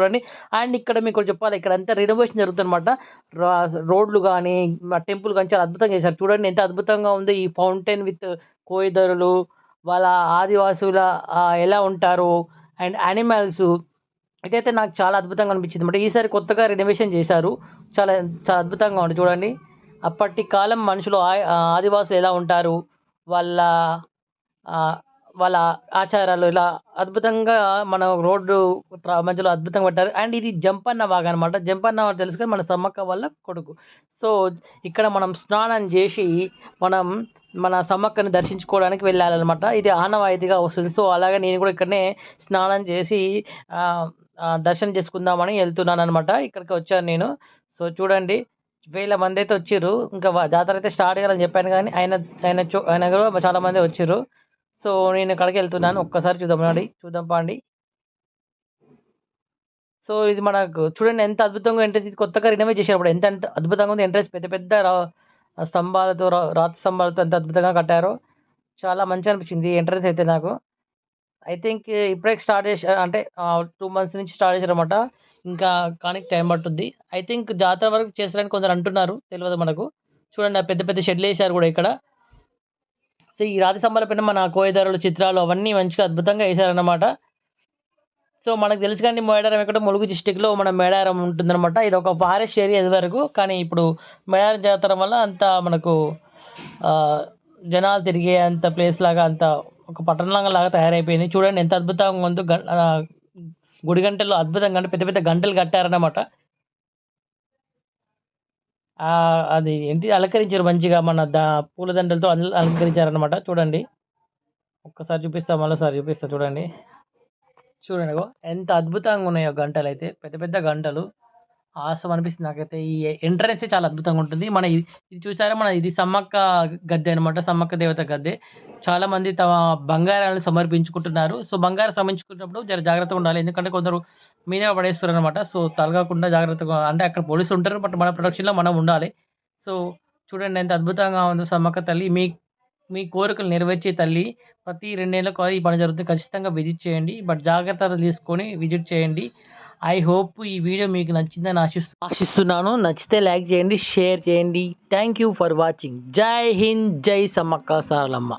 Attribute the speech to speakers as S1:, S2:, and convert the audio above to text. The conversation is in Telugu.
S1: చూడండి. అండ్ ఇక్కడ మీకు చెప్పాలి. ఇక్కడ అంతా రెనోవేషన్ జరుగుతుందన్నమాట. రోడ్లు కానీ టెంపుల్ కానీ చాలా అద్భుతంగా చేశారు. చూడండి ఎంత అద్భుతంగా ఉంది. ఈ ఫౌంటైన్ విత్ కోయిదరులు వాళ్ళ ఆదివాసుల ఎలా ఉంటారు అండ్ యానిమల్స్ ఇదైతే నాకు చాలా అద్భుతంగా అనిపించింది అనమాట ఈసారి కొత్తగా రెనోవేషన్ చేశారు. చాలా చాలా అద్భుతంగా ఉంది చూడండి. అప్పటి కాలం మనుషులు ఆ- ఆదివాసులు ఎలా ఉంటారు వాళ్ళ వాళ్ళ ఆచారాలు ఇలా అద్భుతంగా మన రోడ్డు మధ్యలో అద్భుతంగా పెట్టారు. అండ్ ఇది జంపన్న వాగ్ అనమాట జంపన్న వాగ్ తెలుసు కదా మన సమ్మక్క వాళ్ళ కొడుకు. సో ఇక్కడ మనం స్నానం చేసి మనం మన సమ్మక్కని దర్శించుకోవడానికి వెళ్ళాలన్నమాట. ఇది ఆనవాయితీగా వస్తుంది. సో అలాగే నేను కూడా ఇక్కడనే స్నానం చేసి దర్శనం చేసుకుందామని వెళ్తున్నాను అనమాట ఇక్కడికి వచ్చాను నేను. సో చూడండి. వేల మంది అయితే వచ్చారు. ఇంకా జాతర అయితే స్టార్ట్ చేయాలని చెప్పాను కానీ ఆయన ఆయన చూ ఆయన కూడా చాలా మంది వచ్చారు. సో నేను అక్కడికి వెళ్తున్నాను. ఒక్కసారి చూద్దాం అండి చూద్దాం పాండి. సో ఇది మనకు చూడండి ఎంత అద్భుతంగా ఎంట్రెన్స్ ఇది. కొత్తగా రినోవేట్ చేసినప్పుడు ఎంత అద్భుతంగా ఉంది ఎంట్రెన్స్ పెద్ద పెద్ద రా- స్తంభాలతో రా- రాతి స్తంభాలతో ఎంత అద్భుతంగా కట్టారో. చాలా మంచి అనిపించింది ఎంట్రెన్స్ అయితే నాకు. ఐ థింక్ ఇప్పుడే స్టార్ట్ చేశారు అంటే టూ మంత్స్ నుంచి స్టార్ట్ చేశారనమాట ఇంకా కానీ టైం పట్టుద్ది. ఐ థింక్ జాతర వరకు చేస్తారని కొందరు అంటున్నారు. తెలియదు మనకు. చూడండి పెద్ద పెద్ద షెడ్లు వేశారు కూడా ఇక్కడ. సో ఈ రాతి స్తంభాల పైన మన కోయదారుల చిత్రాలు అవన్నీ మంచిగా అద్భుతంగా వేశారన్నమాట. సో మనకు తెలుసు కానీ మేడారం ఎక్కడ ములుగు డిస్టిక్లో మన మేడారం ఉంటుందన్నమాట. ఇది ఒక ఫారెస్ట్ ఏరియా ఇది వరకు. కానీ ఇప్పుడు మేడారం జాతర వల్ల అంత మనకు జనాలు తిరిగే అంత ప్లేస్ లాగా అంత ఒక పట్టణంలాగా లాగా తయారైపోయింది. చూడండి ఎంత అద్భుతంగా ఉందో గ- గుడి గంటలు అద్భుతంగా పెద్ద పెద్ద గంటలు కట్టారన్నమాట. అది ఏంటి? అలంకరించారు మంచిగా మన దా పూలదండలతో అలంకరించారనమాట చూడండి. ఒక్కసారి చూపిస్తా మళ్ళీసారి చూపిస్తా చూడండి. చూడండి ఎంత అద్భుతంగా ఉన్నాయో గంటలు అయితే పెద్ద పెద్ద గంటలు. ఆసం అనిపిస్తుంది నాకైతే. ఈ ఎంట్రన్స్ చాలా అద్భుతంగా ఉంటుంది. మన ఇది ఇది చూసారా? మన ఇది సమ్మక్క గద్దె అనమాట సమ్మక్క దేవత గద్దె. చాలా మంది తమ బంగారాలను సమర్పించుకుంటున్నారు. సో బంగారం సమర్పించుకున్నప్పుడు జర జాగ్రత్తగా ఉండాలి. ఎందుకంటే కొందరు మీద పడేస్తారు అనమాట సో తలగకుండా జాగ్రత్తగా అంటే అక్కడ పోలీసులు ఉంటారు. బట్ మన ప్రొడక్షన్లో మనం ఉండాలి. సో చూడండి ఎంత అద్భుతంగా ఉందో సమ్మక్క తల్లి. మీ మీ కోరికలు నెరవేర్చే తల్లి. ప్రతి రెండేళ్ళకు ఈ పని జరుగుతుంది. ఖచ్చితంగా విజిట్ చేయండి. బట్ జాగ్రత్తలు తీసుకొని విజిట్ చేయండి. ఐ హోప్ ఈ వీడియో మీకు నచ్చిందని ఆశిస్తు ఆశిస్తున్నాను. నచ్చితే లైక్ చేయండి షేర్ చేయండి. థ్యాంక్ యూ ఫర్ వాచింగ్ జై హింద్ జై సమ్మక్క సారలమ్మ.